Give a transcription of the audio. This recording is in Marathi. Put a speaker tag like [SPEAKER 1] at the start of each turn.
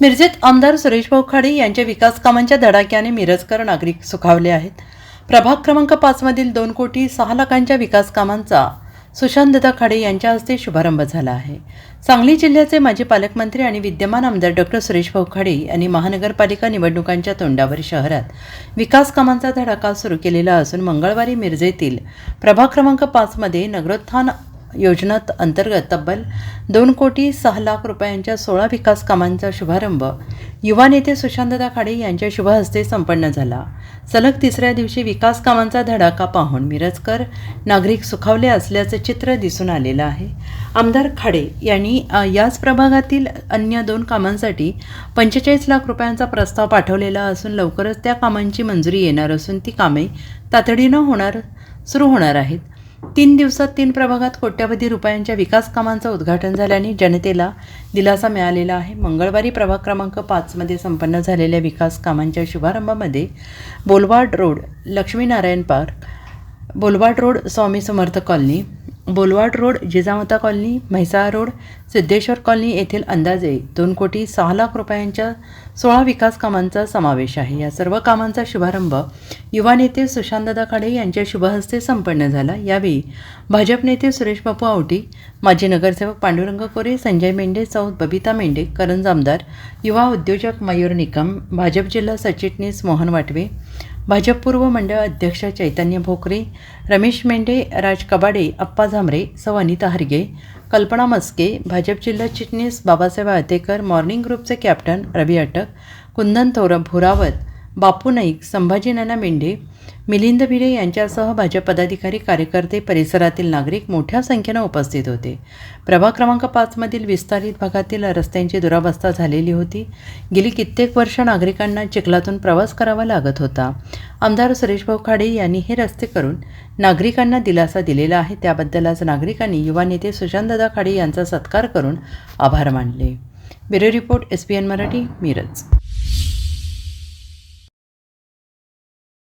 [SPEAKER 1] मिरजेत आमदार सुरेशभाऊ खाडे यांच्या विकास कामांच्या धडाक्याने मिरजकर नागरिक सुखावले आहेत. प्रभाग क्रमांक पाचमधील दोन कोटी सहा लाखांच्या विकास कामांचा सुशांतदा खाडे यांच्या हस्ते शुभारंभ झाला आहे. सांगली जिल्ह्याचे माजी पालकमंत्री आणि विद्यमान आमदार डॉक्टर सुरेशभाऊ खाडे यांनी महानगरपालिका निवडणुकांच्या तोंडावर शहरात विकास कामांचा धडाका सुरू केलेला असून मंगळवारी मिरजेतील प्रभाग क्रमांक पाचमध्ये नगरोत्थान योजना अंतर्गत तब्बल दोन कोटी सहा लाख रुपयांच्या सोळा विकास कामांचा शुभारंभ युवा नेते सुशांतदा खाडे यांच्या शुभ हस्ते संपन्न झाला. सलग तिसऱ्या दिवशी विकास कामांचा धडाका पाहून मिरजकर नागरिक सुखावले असल्याचं चित्र दिसून आलेलं आहे. आमदार खाडे यांनी याच प्रभागातील अन्य दोन कामांसाठी पंचेचाळीस लाख रुपयांचा प्रस्ताव पाठवलेला असून लवकरच त्या कामांची मंजुरी येणार असून ती कामे तातडीनं होणार सुरू होणार आहेत. तीन दिवसात तीन प्रभागात कोट्यवधी रुपयांच्या विकास कामांचं उद्घाटन झाल्याने जनतेला दिलासा मिळालेला आहे. मंगळवारी प्रभाग क्रमांक पाचमध्ये संपन्न झालेल्या विकास कामांच्या शुभारंभामध्ये Bolwad road Laxminarayan park Bolwad road Swami Samarth colony Bolwad road Jijamata colony Mhaisal road Siddheshwar colony येथील अंदाजे दोन कोटी सहा लाख रुपयांच्या सोळा विकास कामांचा समावेश आहे. या सर्व कामांचा शुभारंभ युवा नेते सुशांतदा खाडे यांच्या शुभहस्ते संपन्न झाला. यावेळी भाजप नेते सुरेश बापू आवटी माजी नगरसेवक पांडुरंग कोरे संजय मेंढे चौथ बबिता मेंढे करंज आमदार युवा उद्योजक मयूर निकम भाजप जिल्हा सचिटणीस मोहन वाटवे भाजप पूर्व मंडळ अध्यक्ष चैतन्य भोकरे रमेश मेंढे राज कबाडे अप्पा झांबरे सौ अनिता हरगे कल्पना मस्के भाजप जिल्हा चिटणीस बाबासाहेब आळतेकर मॉर्निंग ग्रुपचे कॅप्टन रवी अटक कुंदन थोरप भुरावत बापू नाईक संभाजी नाना मेंढे मिलिंद भिडे यांच्यासह भाजप पदाधिकारी कार्यकर्ते परिसरातील नागरिक मोठ्या संख्येनं उपस्थित होते. प्रभाग क्रमांक पाचमधील विस्तारित भागातील रस्त्यांची दुरावस्था झालेली होती. गेली कित्येक वर्ष नागरिकांना चिखलातून प्रवास करावा लागत होता. आमदार सुरेशभाऊ खाडे यांनी हे रस्ते करून नागरिकांना दिलासा दिलेला आहे. त्याबद्दल आज नागरिकांनी युवा नेते सुशांतदादा खाडे यांचा सत्कार करून आभार मानले. Bureau report S P N Marathi Miraj.